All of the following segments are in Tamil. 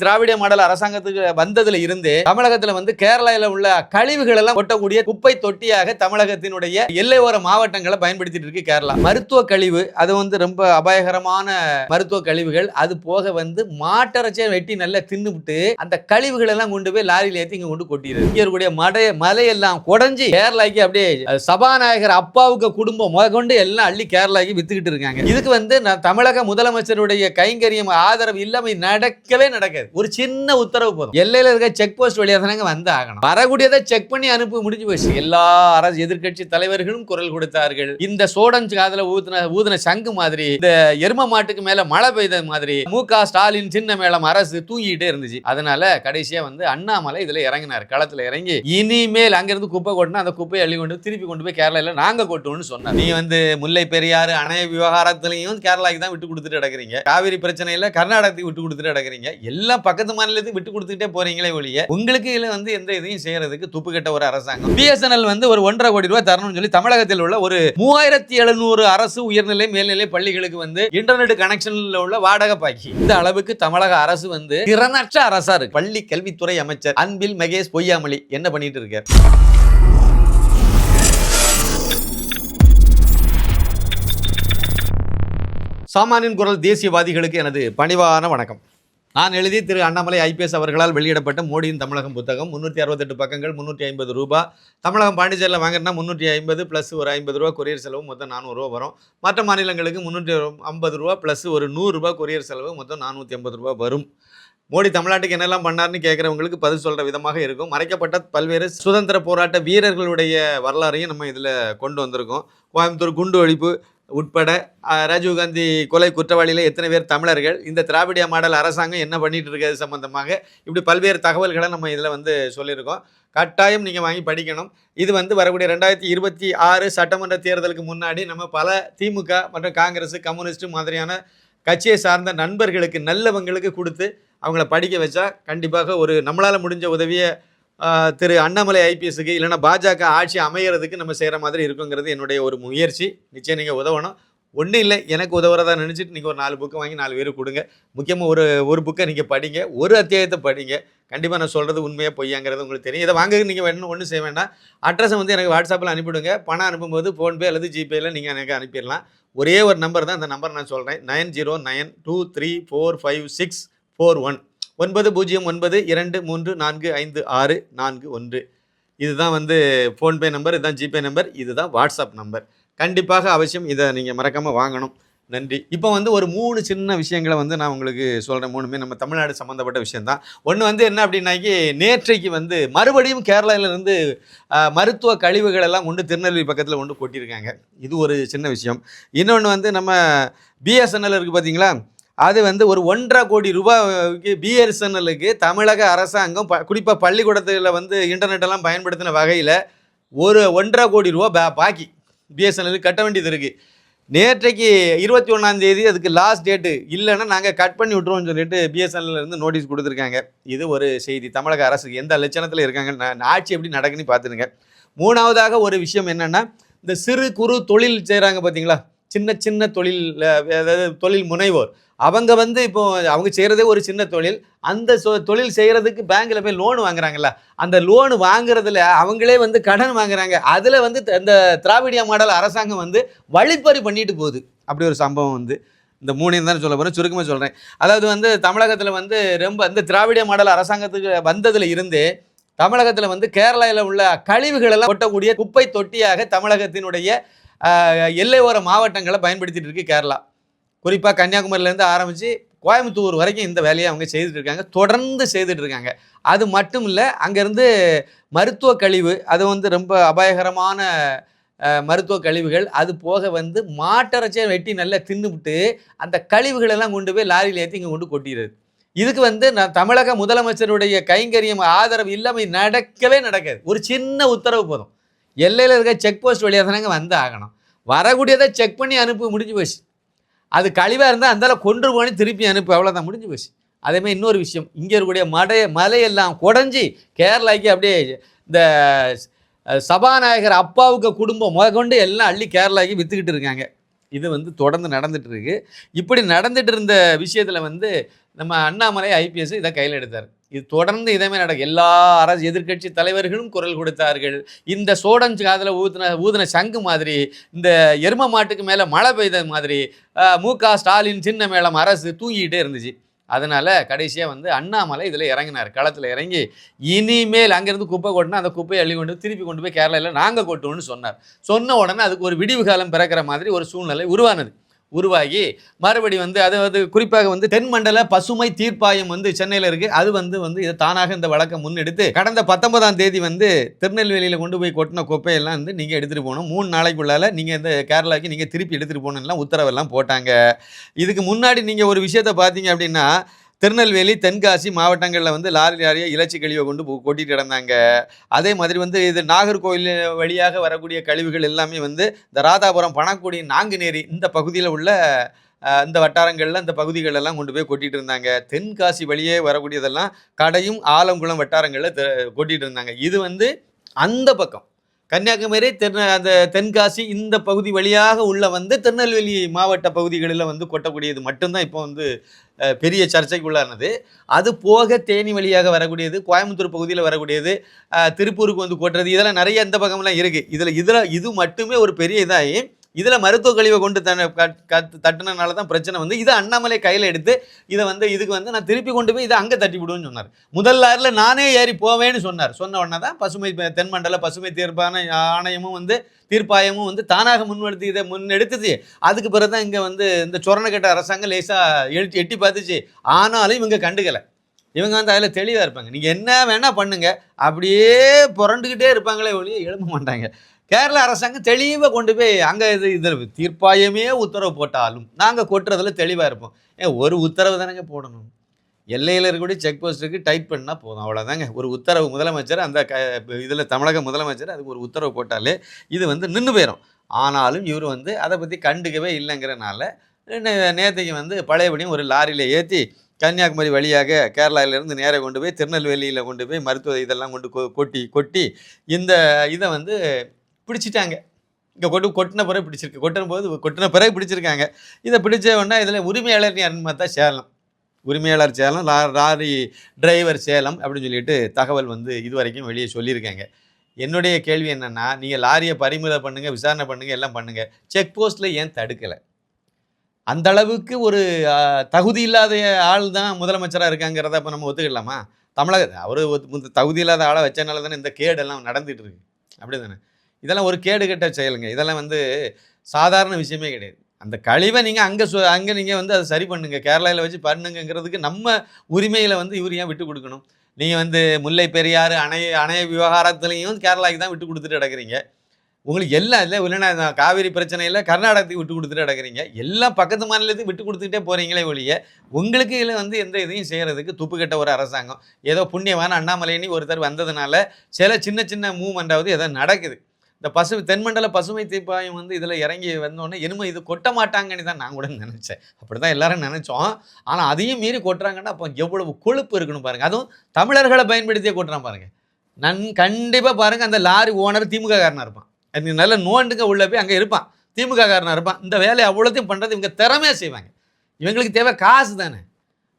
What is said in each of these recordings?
திராவிட மாடல் அரசாங்கத்துக்கு வந்ததுல இருந்து தமிழகத்துல வந்து கேரளாவில் உள்ள கழிவுகள் எல்லாம் கொட்டக்கூடிய குப்பை தொட்டியாக தமிழகத்தினுடைய எல்லையோர மாவட்டங்களை பயன்படுத்திட்டு இருக்கு கேரளா. மருத்துவ கழிவு அது வந்து ரொம்ப அபாயகரமான மருத்துவ கழிவுகள். அது போக வந்து மாட்டரைச்சியை வெட்டி நல்லா தின்னுவிட்டு அந்த கழிவுகள் எல்லாம் கொண்டு போய் லாரியில் ஏற்றி இங்க கொண்டு கொட்டிடுது. இங்கே இருக்கக்கூடிய மடை மலையெல்லாம் குடஞ்சி கேரளாக்கு அப்படியே சபாநாயகர் அப்பாவுக்கு குடும்பம் முதற்கொண்டு எல்லாம் அள்ளி கேரளாக்கு வித்துக்கிட்டு இருக்காங்க. இதுக்கு வந்து நான் தமிழக முதலமைச்சருடைய கைங்கரியம் ஆதரவு இல்லாமல் நடக்கவே நடக்காது ஒரு சின்ன உத்தரவு போதும். எல்லையில இருக்க செக் போஸ்ட் வழியா தானே வந்து ஆகணும். வரக்கூடியதை செக் பண்ணி அனுப்பி முடிஞ்சு போச்சு. எல்லா அரசு எதிர்க்கட்சி தலைவர்களும் குரல் கொடுத்தார்கள். இந்த சோடன் காதல ஊதுன ஊதுன சங்கு மாதிரி இந்த எரும மாட்டுக்கு மேல மழை பெய்த மாதிரி மு க ஸ்டாலின் சின்ன மேளம் அரசு தூங்கிட்டே இருந்துச்சு. அதனால கடைசியா வந்து அண்ணாமலை இதுல இறங்கினார். களத்துல இறங்கி இனிமேல் அங்கிருந்து குப்பை கொட்டினா அந்த குப்பையை அள்ளி கொண்டு திருப்பி கொண்டு போய் கேரளால நாங்க கொட்டுவோம்னு சொன்னார். நீ வந்து முல்லை பெரியாறு அணை விவகாரத்திலையும் கேரளாக்கு தான் விட்டு கொடுத்துட்டு கிடக்குறீங்க. காவிரி பிரச்சனையில கர்நாடகத்துக்கு விட்டு கொடுத்துட்டு கிடக்குறீங்க. எல்லாம் பக்கத்து மாநிலத்துக்கு விட்டு கொடுத்துட்டே போறீங்களே ஒழிய உங்களுக்கு இதுல வந்து எந்த இதையும் செய்யறதுக்கு துப்பு கெட்ட ஒரு அரசாங்கம். பிஎஸ்என்எல் வந்து ஒரு ஒன்றரை கோடி ரூபாய் தரணும்னு சொல்லி தமிழகத்தில் உள்ள ஒரு மூவாயிரத்தி எழுநூறு அரசு உயர்நிலை மேல்நிலை பள்ளிகளுக்கு வந்து இன்டர்நெட் கனெக்ஷன்ல உள்ள வாடகை பாக்கி இந்த அளவுக்கு தமிழக அரசு வந்து திறனற்ற அரசா இருக்கு. பள்ளி கல்வித்துறை அமைச்சர் அன்பில் மகேஷ் பொய்யாமொழி என்ன பண்ணிட்டு இருக்கார்? சாமானியன் குரல் தேசியவாதிகளுக்கு எனது பணிவான வணக்கம். நான் எழுதி திரு அண்ணாமலை ஐபிஎஸ் அவர்களால் வெளியிடப்பட்ட மோடியின் தமிழகம் புத்தகம். முந்நூற்றி அறுபத்தெட்டு பக்கங்கள் முந்நூற்றி ஐம்பது ரூபா. தமிழகம் பாண்டிச்சேரியில் வாங்கினா முந்நூற்றி ஐம்பது ப்ளஸ் ஒரு ஐம்பது ரூபா கொரியர் செலவு மொத்தம் நானூறுரூவா வரும். மற்ற மாநிலங்களுக்கு முந்நூற்றி ஐம்பது ரூபா ப்ளஸ் ஒரு நூறுரூபா கொரியர் செலவு மொத்தம் நானூற்றி ஐம்பது ரூபா வரும். மோடி தமிழ்நாட்டுக்கு என்னெல்லாம் பண்ணார்னு கேட்குறவங்களுக்கு பதில் சொல்கிற விதமாக இருக்கும். மறைக்கப்பட்ட பல்வேறு சுதந்திர போராட்ட வீரர்களுடைய வரலாறையும் நம்ம இதில் கொண்டு வந்திருக்கோம். கோயம்புத்தூர் குண்டு ஒழிப்பு உட்பட ராஜீவ்காந்தி கொலை குற்றவாளியில் எத்தனை பேர் தமிழர்கள் இந்த திராவிடிய மாடல் அரசாங்கம் என்ன பண்ணிட்டு இருக்கிறது சம்பந்தமாக இப்படி பல்வேறு தகவல்களை நம்ம இதில் வந்து சொல்லியிருக்கோம். கட்டாயம் நீங்கள் வாங்கி படிக்கணும். இது வந்து வரக்கூடிய ரெண்டாயிரத்தி இருபத்தி ஆறு சட்டமன்ற தேர்தலுக்கு முன்னாடி நம்ம பல திமுக மற்றும் காங்கிரஸ் கம்யூனிஸ்ட் மாதிரியான கட்சியை சார்ந்த நண்பர்களுக்கு நல்லவங்களுக்கு கொடுத்து அவங்கள படிக்க வச்சா கண்டிப்பாக ஒரு நம்மளால் முடிஞ்ச உதவியை திரு அண்ணாமலை ஐபிஎஸ்க்கு இல்லைன்னா பாஜக ஆட்சி அமைகிறதுக்கு நம்ம செய்கிற மாதிரி இருக்குங்கிறது என்னுடைய ஒரு முயற்சி. நிச்சயம் நீங்கள் உதவணும். ஒன்றும் இல்லை எனக்கு உதவுறதா நினச்சிட்டு நீங்கள் ஒரு நாலு புக்கு வாங்கி நாலு பேருக்கு கொடுங்க. முக்கியமாக ஒரு ஒரு புக்கை நீங்கள் படிங்க. ஒரு அத்தியாயத்தை படிங்க. கண்டிப்பாக நான் சொல்கிறது உண்மையாக பொய்யாங்கிறது உங்களுக்கு தெரியும். இதை வாங்க நீங்கள் வேணும் ஒன்றும் செய்ய வேண்டாம். அட்ரஸை வந்து எனக்கு வாட்ஸ்அப்பில் அனுப்பிவிடுங்க. பணம் அனுப்பும்போது ஃபோன்பே அல்லது ஜிபேயில் நீங்கள் எனக்கு அனுப்பிடலாம். ஒரே ஒரு நம்பர் தான். அந்த நம்பர் நான் சொல்கிறேன் nine zero nine two three four five six four one ஒன்பது பூஜ்ஜியம் ஒன்பது இரண்டு மூன்று நான்கு ஐந்து ஆறு நான்கு ஒன்று. இதுதான் வந்து ஃபோன்பே நம்பர் இதுதான் ஜிபே நம்பர் இதுதான் வாட்ஸ்அப் நம்பர். கண்டிப்பாக அவசியம் இதை நீங்கள் மறக்காமல் வாங்கணும். நன்றி. இப்போ வந்து ஒரு மூணு சின்ன விஷயங்களை வந்து நான் உங்களுக்கு சொல்கிறேன் மூணுமே நம்ம தமிழ்நாடு சம்மந்தப்பட்ட விஷயம்தான். ஒன்று வந்து என்ன அப்படின்னாக்கி நேற்றைக்கு வந்து மறுபடியும் கேரளாவிலேருந்து மருத்துவ கழிவுகள் எல்லாம் கொண்டு திருநெல்வேலி பக்கத்தில் கொண்டு கொட்டியிருக்காங்க. இது ஒரு சின்ன விஷயம். இன்னொன்று வந்து நம்ம பிஎஸ்என்எல் இருக்குது பார்த்தீங்களா அது வந்து ஒரு ஒன்றரை கோடி ரூபாய்க்கு பிஎஸ்என்எல்லுக்கு தமிழக அரசாங்கம் ப குறிப்பாக பள்ளிக்கூடத்தில் வந்து இன்டர்நெட் எல்லாம் பயன்படுத்தின வகையில் ஒரு ஒன்றரை கோடி ரூபா பா பாக்கி. பிஎஸ்என்எல்லுக்கு கட்ட வேண்டியது இருக்குது நேற்றைக்கு இருபத்தி ஒன்றாந்தேதி அதுக்கு லாஸ்ட் டேட்டு இல்லைன்னா நாங்கள் கட் பண்ணி விட்ருவோம்னு சொல்லிட்டு பிஎஸ்என்எல்லேருந்து நோட்டீஸ் கொடுத்துருக்காங்க. இது ஒரு செய்தி. தமிழக அரசுக்கு எந்த லட்சணத்தில் இருக்காங்க நான் ஆட்சி எப்படி நடக்குன்னு பார்த்துருங்க மூணாவதாக ஒரு விஷயம் என்னென்னா இந்த சிறு குறு தொழில் செய்கிறாங்க பார்த்தீங்களா சின்ன சின்ன தொழில் அதாவது தொழில் முனைவோர். அவங்க வந்து இப்போ அவங்க செய்கிறதே ஒரு சின்ன தொழில். அந்த தொழில் செய்கிறதுக்கு பேங்க்கில் போய் லோன் வாங்குறாங்கல்ல அந்த லோன் வாங்குறதுல அவங்களே வந்து கடன் வாங்குறாங்க. அதில் வந்து த- இந்த திராவிடியா மாடல் அரசாங்கம் வந்து வழிப்பறி பண்ணிட்டு போகுது. அப்படி ஒரு சம்பவம் வந்து இந்த மூணையும் தான் சொல்ல போகிறேன் சுருக்கமாக சொல்கிறேன் அதாவது வந்து தமிழகத்தில் வந்து ரொம்ப இந்த திராவிட மாடல் அரசாங்கத்துக்கு வந்ததில் இருந்தே தமிழகத்தில் வந்து கேரளாவில் உள்ள கழிவுகளெல்லாம் ஒட்டக்கூடிய குப்பை தொட்டியாக தமிழகத்தினுடைய எல்லையோர மாவட்டங்களை பயன்படுத்திட்டு இருக்கு கேரளா. குறிப்பாக கன்னியாகுமரியிலேருந்து ஆரம்பித்து கோயம்புத்தூர் வரைக்கும் இந்த வேலையை அவங்க செய்துட்டு இருக்காங்க. தொடர்ந்து செய்துட்டு இருக்காங்க. அது மட்டும் இல்லை அங்கேருந்து மருத்துவ கழிவு அது வந்து ரொம்ப அபாயகரமான மருத்துவ கழிவுகள் அது போக வந்து மாட்டரைச்சியை வெட்டி நல்லா தின்னுவிட்டு அந்த கழிவுகள் எல்லாம் கொண்டு போய் லாரியில் ஏற்றி இங்கே கொண்டு கொட்டிடுது இதுக்கு வந்து நான் தமிழக முதலமைச்சருடைய கைங்கரியம் ஆதரவு இல்லாமல் நடக்கவே நடக்காது. ஒரு சின்ன உத்தரவு போதும். எல்லையில் இருக்க செக் போஸ்ட் வழியாக தானங்க வந்து ஆகணும். வரக்கூடியதை செக் பண்ணி அனுப்பி முடிஞ்சு போச்சு. அது கழிவாக இருந்தால் அந்தால கொண்டு போனி திருப்பி அனுப்பு அவ்வளோதான் முடிஞ்சு போச்சு. அதேமாதிரி இன்னொரு விஷயம். இங்கே இருக்கக்கூடிய மடை மலையெல்லாம் குடஞ்சி கேரளாக்கு அப்படியே இந்த சபாநாயகர் அப்பாவுக்கு குடும்பம் முதற்கொண்டு எல்லாம் அள்ளி கேரளாக்கு விற்றுக்கிட்டு இருக்காங்க. இது வந்து தொடர்ந்து நடந்துகிட்டு இருக்கு. இப்படி நடந்துகிட்டு இருந்த விஷயத்தில் வந்து நம்ம அண்ணாமலை ஐபிஎஸ் இதை கையில் எடுத்தார். இது தொடர்ந்து இதேமே நடக்கும் எல்லா அரசு எதிர்க்கட்சி தலைவர்களும் குரல் கொடுத்தார்கள். இந்த சோடன் காதில் ஊதின ஊதின சங்கு மாதிரி இந்த எரும மாட்டுக்கு மேலே மழை பெய்த மாதிரி மு க ஸ்டாலின் சின்ன மேளம் அரசு தூங்கிக்கிட்டே இருந்துச்சு. அதனால் கடைசியாக வந்து அண்ணாமலை இதில் இறங்கினார். களத்தில் இறங்கி இனிமேல் அங்கேருந்து குப்பை கொட்டினா அந்த குப்பையை அள்ளி கொண்டு திருப்பி கொண்டு போய் கேரளாவில் நாங்கள் கொட்டுவோம்னு சொன்னார். சொன்ன உடனே அதுக்கு ஒரு விடிவு காலம் பிறக்கிற மாதிரி ஒரு சூழ்நிலை உருவானது. உருவாகி மறுபடி வந்து அதாவது குறிப்பாக வந்து தென்மண்டல பசுமை தீர்ப்பாயம் வந்து சென்னையில் இருக்குது அது வந்து வந்து இதை தானாக இந்த வழக்கை முன்னெடுத்து கடந்த பத்தொன்பதாம் தேதி வந்து திருநெல்வேலியில் கொண்டு போய் கொட்டின குப்பையெல்லாம் வந்து நீங்கள் எடுத்துகிட்டு போகணும். மூணு நாளைக்குள்ளால நீங்கள் இந்த கேரளாவுக்கு நீங்கள் திருப்பி எடுத்துகிட்டு போகணும்லாம் உத்தரவெல்லாம் போட்டாங்க. இதுக்கு முன்னாடி நீங்கள் ஒரு விஷயத்தை பார்த்தீங்க அப்படின்னா திருநெல்வேலி தென்காசி மாவட்டங்களில் வந்து லாரி லாரியாக இலச்சி கழிவை கொண்டு கொட்டிட்டு கிடந்தாங்க. அதே மாதிரி வந்து இது நாகர்கோவில் வழியாக வரக்கூடிய கழிவுகள் எல்லாமே வந்து இந்த ராதாபுரம் பணக்குடி நாங்குநேரி இந்த பகுதியில் உள்ள இந்த வட்டாரங்களில் இந்த பகுதிகள் எல்லாம் கொண்டு போய் கொட்டிட்டு இருந்தாங்க. தென்காசி வழியே வரக்கூடியதெல்லாம் கடையும் ஆலங்குளம் வட்டாரங்களில் தெ- கொட்டிட்டு இருந்தாங்க. இது வந்து அந்த பக்கம். கன்னியாகுமரி தென் அந்த தென்காசி இந்த பகுதி வழியாக உள்ள வந்து திருநெல்வேலி மாவட்ட பகுதிகளில் வந்து கொட்டக்கூடியது மட்டும்தான் இப்போ வந்து பெரிய சர்ச்சைக்குள்ளானது. அது போக தேனி வழியாக வரக்கூடியது கோயம்புத்தூர் பகுதியில் வரக்கூடியது திருப்பூருக்கு வந்து கொட்டுறது இதெல்லாம் நிறைய இந்த பக்கம்லாம் இருக்குது இதில் இதில் இது மட்டுமே ஒரு பெரிய இதாகி இதில் மருத்துவ கழிவை கொண்டு தன கட்- தான் பிரச்சனை வந்து. இதை அண்ணாமலை கையில் எடுத்து இதை வந்து இதுக்கு வந்து நான் திருப்பி கொண்டு போய் இதை அங்கே தட்டி விடுவேன்னு சொன்னார். முதல் ஆறில் நானே ஏறி போவேன்னு சொன்னார். சொன்ன உடனே தான் பசுமை தென்மண்டல பசுமை தீர்ப்பான ஆணையமும் வந்து தீர்ப்பாயமும் வந்து தானாக முன்வெடுத்து இதை முன்னெடுத்துச்சு அதுக்கு பிறகு தான் இங்கே வந்து இந்த சொரணக்கட்ட அரசாங்கம் லேசாக எட்டி எட்டி பார்த்துச்சு. ஆனாலும் இவங்க கண்டுக்கலை. இவங்க வந்து அதில் தெளிவாக இருப்பாங்க. நீங்கள் என்ன வேணால் பண்ணுங்கள் அப்படியே புரண்டுக்கிட்டே இருப்பாங்களே ஒழிய எழும்ப மாட்டாங்க. கேரள அரசாங்கம் தெளிவாக கொண்டு போய் அங்கே இது இதில் தீர்ப்பாயமே உத்தரவு போட்டாலும் நாங்கள் கொட்டுறதுல தெளிவாக இருப்போம். ஏன் ஒரு உத்தரவு தானேங்க போடணும். எல்லையில் இருக்கக்கூடிய செக் போஸ்ட்டுக்கு டைப் பண்ணால் போதும். அவ்வளோதாங்க ஒரு உத்தரவு முதலமைச்சர் அந்த க இதில் தமிழக முதலமைச்சர் அதுக்கு ஒரு உத்தரவு போட்டாலே இது வந்து நின்று போயிடும் ஆனாலும் இவர் வந்து அதை பற்றி கண்டுக்கவே இல்லைங்கிறனால நே- வந்து பழையபடியும் ஒரு லாரியில் ஏற்றி கன்னியாகுமரி வழியாக கேரளாவிலேருந்து நேராக கொண்டு போய் திருநெல்வேலியில் கொண்டு போய் மருத்துவ இதெல்லாம் கொண்டு கொ- கொட்டி கொட்டி இந்த இதை வந்து பிடிச்சிட்டாங்க. இங்கே கொட்டு கொட்டின பிறகு பிடிச்சிருக்கு. கொட்டின போது கொட்டின பிறகு பிடிச்சிருக்காங்க. இதை பிடிச்ச உடனே இதில் உரிமையாளர் யாருன்னு பார்த்தா சேலம். உரிமையாளர் சேலம் லா லாரி டிரைவர் சேலம் அப்படின்னு சொல்லிட்டு தகவல் வந்து இது வரைக்கும் வெளியே சொல்லியிருக்காங்க. என்னுடைய கேள்வி என்னென்னா நீங்கள் லாரியை பறிமுதல் பண்ணுங்கள் விசாரணை பண்ணுங்கள் எல்லாம் பண்ணுங்கள் செக் போஸ்ட்டில் ஏன் தடுக்கலை? அந்த அளவுக்கு ஒரு தகுதி இல்லாத ஆள் தான் முதலமைச்சராக இருக்காங்கிறத அப்போ நம்ம ஒத்துக்கலாமா? தமிழக அவர் தகுதி இல்லாத ஆளை வச்சனால தானே இந்த கேடெல்லாம் நடந்துகிட்டு இருக்கு. அப்படி தானே இதெல்லாம் ஒரு கேடு கெட்ட செயலுங்க. இதெல்லாம் வந்து சாதாரண விஷயமே கிடையாது. அந்த கழிவை நீங்கள் அங்கே சொ அங்கே நீங்கள் வந்து அதை சரி பண்ணுங்க. கேரளாவில் வச்சு பண்ணுங்கங்கிறதுக்கு நம்ம உரிமையில் வந்து இவர் ஏன் விட்டு கொடுக்கணும்? நீங்கள் வந்து முல்லை பெரியாறு அணை அணை விவகாரத்துலேயும் கேரளாவுக்கு தான் விட்டு கொடுத்துட்டு கிடக்குறீங்க உங்களுக்கு எல்லாம் இல்லை இல்லைன்னா காவிரி பிரச்சனையில் கர்நாடகத்துக்கு விட்டு கொடுத்துட்டு கிடக்குறீங்க எல்லாம் பக்கத்து மாநிலத்துக்கு விட்டு கொடுத்துக்கிட்டே போகிறீங்களே ஒழிய உங்களுக்கு இதில் வந்து எந்த இதையும் செய்கிறதுக்கு துப்புக்கட்ட ஒரு அரசாங்கம். ஏதோ புண்ணியமான அண்ணாமலைன்னு ஒருத்தர் வந்ததுனால சில சின்ன சின்ன மூவ்மெண்ட்டாவது ஏதோ நடக்குது. இந்த பசு தென்மண்டல பசுமை தீப்பாயம் வந்து இதில் இறங்கி வந்தோடனே என்னமோ இது கொட்ட மாட்டாங்கன்னு தான் நான் கூட நினச்சேன். அப்படி தான் எல்லாரும் நினச்சோம். ஆனால் அதையும் மீறி கொட்டுறாங்கன்னா அப்போ எவ்வளவு கொழுப்பு இருக்கணும் பாருங்கள் அதுவும் தமிழர்களை பயன்படுத்தியே கொட்டுறான் பாருங்கள் நன் கண்டிப்பாக பாருங்கள் அந்த லாரி ஓனர் திமுக காரனாக இருப்பான். அது நல்ல நோண்டுங்க உள்ளே போய் அங்கே இருப்பான். திமுக காரனாக இருப்பான். இந்த வேலையை அவ்வளோத்தையும் பண்ணுறது இவங்க திறமையாக செய்வாங்க. இவங்களுக்கு தேவை காசு தானே.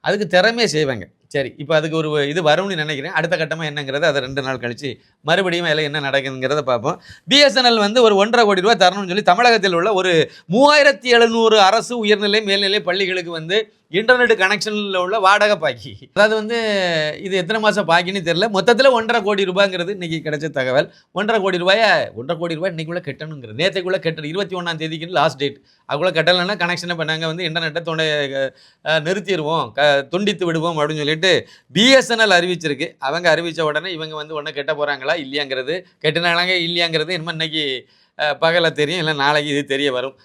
அதுக்கு திறமையாக செய்வாங்க. சரி இப்போ அதுக்கு ஒரு இது வரும்னு நினைக்கிறேன். அடுத்த கட்டமாக என்னங்கிறது அதை ரெண்டு நாள் கழிச்சு மறுபடியும் வேலை என்ன நடக்குதுங்கிறத பார்ப்போம். பிஎஸ்என்எல் வந்து ஒரு ஒன்றரை கோடி ரூபாய் தரணும்னு சொல்லி தமிழகத்தில் உள்ள ஒரு மூவாயிரத்தி எழுநூறு அரசு உயர்நிலை மேல்நிலை பள்ளிகளுக்கு வந்து இன்டர்நெட் கனெக்ஷனில் உள்ள வாடகை பாக்கி. அதாவது வந்து இது எத்தனை மாதம் பாக்கின்னு தெரியல. மொத்தத்தில் ஒன்றரை கோடி ரூபாய்ங்கிறது இன்றைக்கி கிடைச்ச தகவல். ஒன்றரை கோடி ரூபாயை? ஒன்றரை கோடி ரூபாய் இன்றைக்குள்ளே கட்டணுங்கிறது. நேற்றுக்குள்ளே கட்டணும் இருபத்தி ஒன்றாம் தேதிக்குன்னு லாஸ்ட் டேட் அதுக்குள்ளே கட்டலைன்னா கனெக்ஷனை பண்ணாங்க வந்து இன்டர்நெட்டை தொண்டை நிறுத்திடுவோம் க துண்டித்து விடுவோம் அப்படின்னு சொல்லிட்டு பிஎஸ்என்எல் அறிவிச்சிருக்கு. அவங்க அறிவித்த உடனே இவங்க வந்து ஒன்று கெட்ட போகிறாங்களா இல்லையாங்கிறது கெட்டினாங்க இல்லையாங்கிறது இனிமேல் இன்றைக்கி பகலை தெரியும். இல்லை நாளைக்கு இது தெரிய வரும்.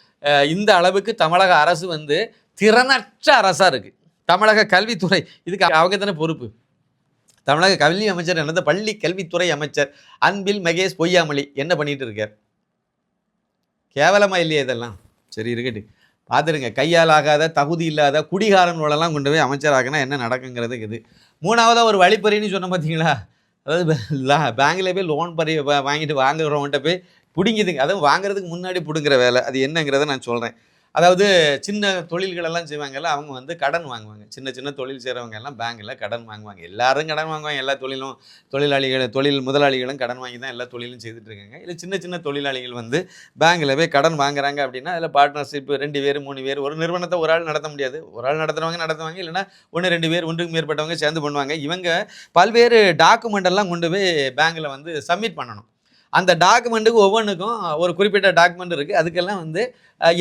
இந்த அளவுக்கு தமிழக அரசு வந்து திறனற்ற அரசாக இருக்குது தமிழக கல்வித்துறை. இதுக்கு அவங்க தானே பொறுப்பு. தமிழக கல்வி அமைச்சர் என்னது பள்ளி கல்வித்துறை அமைச்சர் அன்பில் மகேஷ் பொய்யாமொழி என்ன பண்ணிட்டு இருக்கார்? கேவலமாக இல்லையே இதெல்லாம்? சரி இருக்கட்டு பார்த்துருங்க கையால் ஆகாத தகுதி இல்லாத குடிகாரங்களெல்லாம் கொண்டு போய் அமைச்சராகனா என்ன நடக்குங்கிறது இது. மூணாவதாக ஒரு வழிப்பறின்னு சொன்ன பார்த்தீங்களா அதாவது பேங்கில் போய் லோன் பறி வாங்கிட்டு வாங்குறவன்கிட்ட போய் பிடிங்கிதுங்க. அதுவும் வாங்குறதுக்கு முன்னாடி பிடுங்குற வேலை. அது என்னங்கிறத நான் சொல்கிறேன் அதாவது சின்ன தொழில்கள் எல்லாம் செய்வாங்கல்ல அவங்க வந்து கடன் வாங்குவாங்க. சின்ன சின்ன தொழில் செய்கிறவங்க எல்லாம் பேங்க்கில் கடன் வாங்குவாங்க. எல்லாரும் கடன் வாங்குவாங்க. எல்லா தொழிலும் தொழிலாளிகள் தொழில் முதலாளிகளும் கடன் வாங்கி தான் எல்லா தொழிலும் செய்துட்ருக்காங்க இல்லை சின்ன சின்ன தொழிலாளிகள் வந்து பேங்க்கில் போய் கடன் வாங்குறாங்க அப்படின்னா அதில் பார்ட்னர்ஷிப் ரெண்டு பேர் மூணு பேர் ஒரு நிறுவனத்தை ஒரு ஆள் நடத்த முடியாது. ஒரு ஆள் நடத்துகிறவங்க நடத்துவாங்க. இல்லைன்னா ஒன்று ரெண்டு பேர் ஒன்றுக்கு மேற்பட்டவங்க சேர்ந்து பண்ணுவாங்க. இவங்க பல்வேறு டாக்குமெண்ட் எல்லாம் கொண்டு போய் பேங்க்கில் வந்து சப்மிட் பண்ணணும். அந்த டாக்குமெண்ட்டுக்கு ஒவ்வொன்றுக்கும் ஒரு குறிப்பிட்ட டாக்குமெண்ட் இருக்குது அதுக்கெல்லாம் வந்து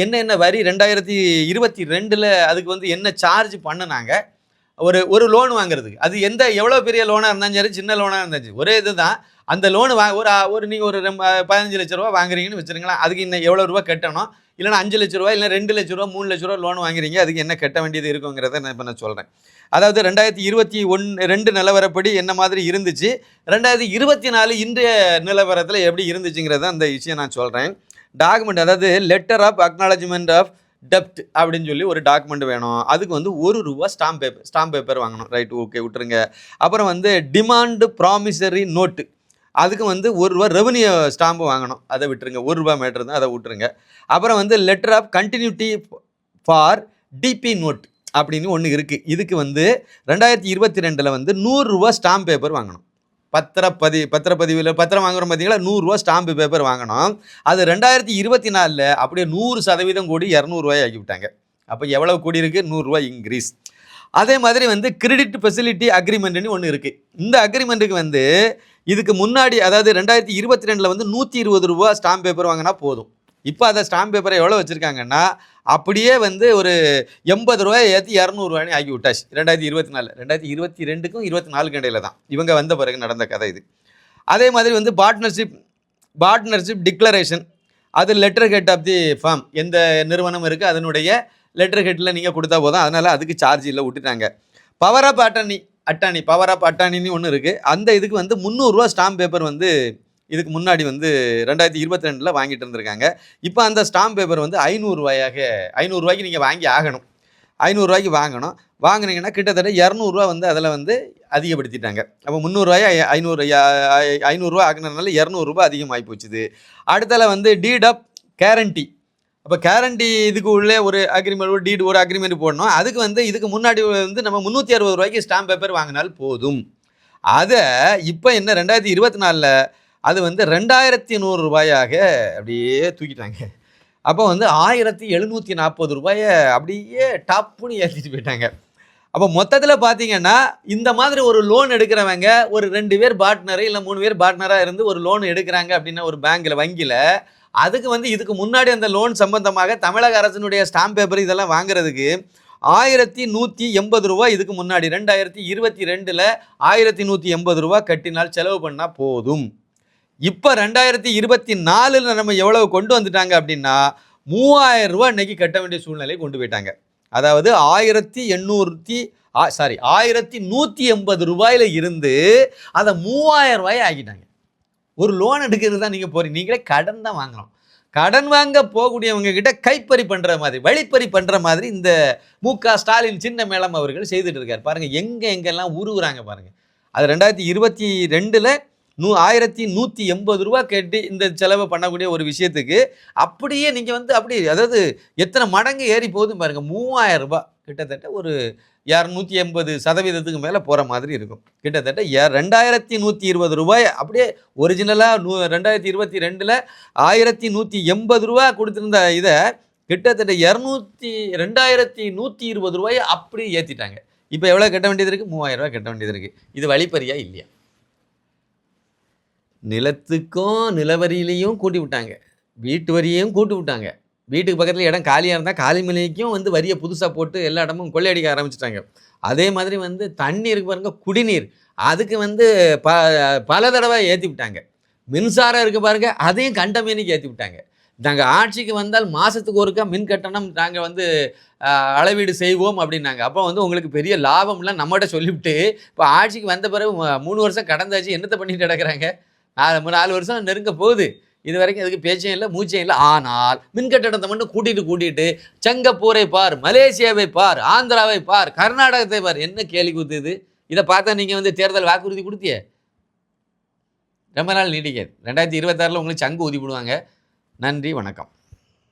என்ன என்ன வரி? ரெண்டாயிரத்தி இருபத்தி ரெண்டில் அதுக்கு வந்து என்ன சார்ஜ் பண்ணுனாங்க? ஒரு ஒரு லோன் வாங்குறதுக்கு. அது எந்த எவ்வளோ பெரிய லோனாக இருந்தாலும் சரி சின்ன லோனாக இருந்தாச்சு ஒரே இது தான் அந்த லோனு வா ஒரு ஒரு நீங்கள் ஒரு பதினஞ்சு லட்ச ரூபா வாங்குறீங்கன்னு வச்சுருங்களேன் அதுக்கு இன்னும் எவ்வளோ ரூபா கட்டணும்? இல்லைன்னா அஞ்சு லட்ச ரூபா இல்லை ரெண்டு லட்ச ரூபா மூணு லட்ச ரூபா லோன் வாங்குறீங்க அதுக்கு என்ன கட்ட வேண்டியது இருக்குங்கிறத நான் இப்போ நான் சொல்கிறேன் அதாவது ரெண்டாயிரத்தி இருபத்தி ஒன் ரெண்டு நிலவரப்படி என்ன மாதிரி இருந்துச்சு? ரெண்டாயிரத்தி இருபத்தி நாலு இன்றைய நிலவரத்தில் எப்படி இருந்துச்சுங்கிறத அந்த விஷயம் நான் சொல்கிறேன் டாக்குமெண்ட் அதாவது லெட்டர் ஆஃப் அக்னாலஜ்மெண்ட் ஆஃப் டெப்ட் அப்படின்னு சொல்லி ஒரு டாக்குமெண்ட் வேணும். அதுக்கு வந்து ஒரு ரூபா ஸ்டாம்ப் பேப்பர் ஸ்டாம்ப் பேப்பர் வாங்கணும். ரைட் ஓகே விட்டுருங்க. அப்புறம் வந்து டிமாண்டு ப்ராமிசரி நோட்டு அதுக்கு வந்து ஒரு ரூபா ரெவன்யூ ஸ்டாம்பு வாங்கணும். அதை விட்டுருங்க. ஒரு ரூபா மேட்ரு தான் அதை விட்டுருங்க. அப்புறம் வந்து letter of continuity for DP note அப்படின்னு ஒன்று இருக்குது இதுக்கு வந்து ரெண்டாயிரத்தி இருபத்தி ரெண்டில் வந்து நூறுரூவா ஸ்டாம்ப் பேப்பர் வாங்கணும். பத்திரப்பதி பத்திரப்பதிவில் பத்திரம் வாங்குறோம் பார்த்தீங்களா நூறுரூவா ஸ்டாம்பு பேப்பர் வாங்கணும். அது ரெண்டாயிரத்தி இருபத்தி நாலில் அப்படியே நூறு சதவீதம் கூடி இரநூறுவாய் ஆக்கி விட்டாங்க. அப்போ எவ்வளோ கூடி இருக்குது நூறுரூவா இன்க்ரீஸ் அதே மாதிரி வந்து கிரெடிட் ஃபெசிலிட்டி அக்ரிமெண்ட்னு ஒன்று இருக்குது இந்த அக்ரிமெண்ட்டுக்கு வந்து இதுக்கு முன்னாடி அதாவது ரெண்டாயிரத்தி இருபத்தி ரெண்டில் வந்து நூற்றி இருபது ரூபா ஸ்டாம்ப் பேப்பர் வாங்கினா போதும். இப்போ அதை ஸ்டாம்ப் பேப்பரை எவ்வளோ வச்சுருக்காங்கன்னா அப்படியே வந்து ஒரு எண்பது ரூபாய் ஏற்றி இரநூறுவாய்னு ஆக்கி விட்டாச்சு. ரெண்டாயிரத்தி இருபத்தி நாலு ரெண்டாயிரத்தி இருபத்தி ரெண்டுக்கும் இருபத்தி நாலுக்கு இடையில தான். இவங்க வந்த பிறகு நடந்த கதை இது. அதே மாதிரி வந்து பார்ட்னர்ஷிப் பார்ட்னர்ஷிப் டிக்ளரேஷன் அது letter head of the firm எந்த நிறுவனம் இருக்குது அதனுடைய லெட்டர் ஹெட்டில் நீங்கள் கொடுத்தா போதும். அதனால் அதுக்கு சார்ஜ் இல்லை விட்டுட்டாங்க. Power of attorney attorney power of அட்டானின்னு ஒன்று இருக்குது அந்த இதுக்கு வந்து முந்நூறுரூவா ஸ்டாம்ப் பேப்பர் வந்து இதுக்கு முன்னாடி வந்து ரெண்டாயிரத்தி இருபத்தி ரெண்டில் வாங்கிட்டு இருந்திருக்காங்க. இப்போ அந்த ஸ்டாம்ப் பேப்பர் வந்து ஐநூறுரூவாயாக ஐநூறுரூவாய்க்கு நீங்கள் வாங்கி ஆகணும். ஐநூறுரூவாய்க்கு வாங்கணும். வாங்குனீங்கன்னா கிட்டத்தட்ட இரநூறுவா வந்து அதில் வந்து அதிகப்படுத்திட்டாங்க. அப்போ முந்நூறுரூவாயை ஐநூறு ஐநூறுரூவா ஆகினதுனால இரநூறுபா அதிகமாகி போச்சுது. அடுத்தல வந்து டீட் ஆஃப் கேரண்டி அப்போ கேரண்டி இதுக்கு உள்ளே ஒரு அக்ரிமெண்ட் ஒரு டீடு ஒரு அக்ரிமெண்ட் போடணும். அதுக்கு வந்து இதுக்கு முன்னாடி வந்து நம்ம முந்நூற்றி அறுபது ரூபாய்க்கு ஸ்டாம்ப் பேப்பர் வாங்கினால் போதும். அதை இப்போ என்ன ரெண்டாயிரத்தி இருபத்தி நாலில் அது வந்து ரெண்டாயிரத்தி நூறு ரூபாயாக அப்படியே தூக்கிட்டாங்க. அப்போ வந்து ஆயிரத்தி எழுநூற்றி நாற்பது ரூபாயை அப்படியே டப்புன்னு ஏற்றிட்டு போயிட்டாங்க. அப்போ மொத்தத்தில் பார்த்தீங்கன்னா இந்த மாதிரி ஒரு லோன் எடுக்கிறவங்க ஒரு ரெண்டு பேர் பார்ட்னர் இல்லை மூணு பேர் பார்ட்னராக இருந்து ஒரு லோன் எடுக்கிறாங்க அப்படின்னா ஒரு பேங்க்கில் வங்கியில் அதுக்கு வந்து இதுக்கு முன்னாடி அந்த லோன் சம்பந்தமாக தமிழக அரசினுடைய ஸ்டாம்ப் பேப்பர் இதெல்லாம் வாங்குறதுக்கு ஆயிரத்தி நூற்றி எண்பது ரூபா இதுக்கு முன்னாடி ரெண்டாயிரத்தி இருபத்தி ரெண்டில் ஆயிரத்தி நூற்றி எண்பது ரூபா கட்டினால் செலவு பண்ணால் போதும். இப்போ ரெண்டாயிரத்தி இருபத்தி நாலில் நம்ம எவ்வளவு கொண்டு வந்துட்டாங்க அப்படின்னா மூவாயிரம் ரூபா இன்றைக்கி கட்ட வேண்டிய சூழ்நிலை கொண்டு போயிட்டாங்க. அதாவது ஆயிரத்தி எண்ணூற்றி சாரி ஆயிரத்தி நூற்றி எண்பது ரூபாயில் இருந்து அதை மூவாயிரம் ரூபாய் ஆக்கிட்டாங்க. ஒரு லோன் எடுக்கிறது தான் நீங்கள் போகிறீங்க நீங்களே கடன் தான் வாங்கணும். கடன் வாங்க போகக்கூடியவங்க கிட்ட கைப்பறி பண்ணுற மாதிரி வழிப்பறி பண்ணுற மாதிரி இந்த மு க ஸ்டாலின் சின்ன மேளம் அவர்கள் செய்துட்டு இருக்கார். பாருங்கள் எங்கே எங்கெல்லாம் உருவுறாங்க பாருங்கள் அது ரெண்டாயிரத்தி இருபத்தி ரெண்டில் நூ ஆயிரத்தி நூற்றி எண்பது ரூபா கேட்டு இந்த செலவை பண்ணக்கூடிய ஒரு விஷயத்துக்கு அப்படியே நீங்கள் வந்து அப்படி அதாவது எத்தனை மடங்கு ஏறி போகுதுன்னு பாருங்கள் மூவாயிரம் ரூபாய் கிட்டத்தட்ட ஒரு இரநூத்தி எண்பது சதவீதத்துக்கு மேலே போகிற மாதிரி இருக்கும். கிட்டத்தட்ட ரெண்டாயிரத்தி நூற்றி இருபது ரூபாய் அப்படியே ஒரிஜினலாக நூ ரெண்டாயிரத்தி இருபத்தி ரெண்டில் ஆயிரத்தி நூற்றி எண்பது ரூபா கொடுத்துருந்த இதை கிட்டத்தட்ட இரநூத்தி ரெண்டாயிரத்தி நூற்றி இருபது ரூபாயை அப்படி ஏற்றிட்டாங்க இப்போ எவ்வளோ கட்ட வேண்டியது இருக்குது மூவாயிரம் ரூபாய் கட்ட வேண்டியது இருக்குது இது வழிப்பறியா இல்லையா? நிலத்துக்கும் நிலவரியிலையும் கூட்டி விட்டாங்க. வீட்டு வரியையும் கூட்டி விட்டாங்க. வீட்டுக்கு பக்கத்தில் இடம் காலியாக இருந்தால் காலி மலைக்கும் வந்து வரியை புதுசாக போட்டு எல்லா இடமும் கொள்ளையடிக்க ஆரம்பிச்சிட்டாங்க. அதே மாதிரி வந்து தண்ணீருக்கு பாருங்க குடிநீர். அதுக்கு வந்து ப பல தடவை ஏற்றி விட்டாங்க. மின்சாரம் இருக்கு பாருங்க அதையும் கண்டமேனிக்கு ஏற்றி விட்டாங்க. நாங்கள் ஆட்சிக்கு வந்தால் மாதத்துக்கு ஒருக்கா மின் கட்டணம் நாங்கள் வந்து அளவீடு செய்வோம் அப்படின்னாங்க. அப்போ வந்து உங்களுக்கு பெரிய லாபம்லாம் நம்மகிட்ட சொல்லிவிட்டு இப்போ ஆட்சிக்கு வந்த பிறகு மூணு வருஷம் கடந்தாச்சு என்னத்தை பண்ணிட்டு கிடக்குறாங்க நாலு நாலு வருஷம் நெருங்க போகுது. இது வரைக்கும் அதுக்கு பேச்சும் இல்லை மூச்சும் இல்லை. ஆனால் மின் கட்டணத்தை மட்டும் கூட்டிகிட்டு கூட்டிகிட்டு செங்கப்பூரை பார் மலேசியாவை பார் ஆந்திராவை பார் கர்நாடகத்தை பார். என்ன கேலி குத்துது இதை? பார்த்தா நீங்கள் வந்து தேர்தல் வாக்குறுதி கொடுத்தியே. ரொம்ப நாள் நீடிக்காது. ரெண்டாயிரத்தி இருபத்தாறில் உங்களுக்கு சங்கு ஊதி விடுவாங்க நன்றி வணக்கம்.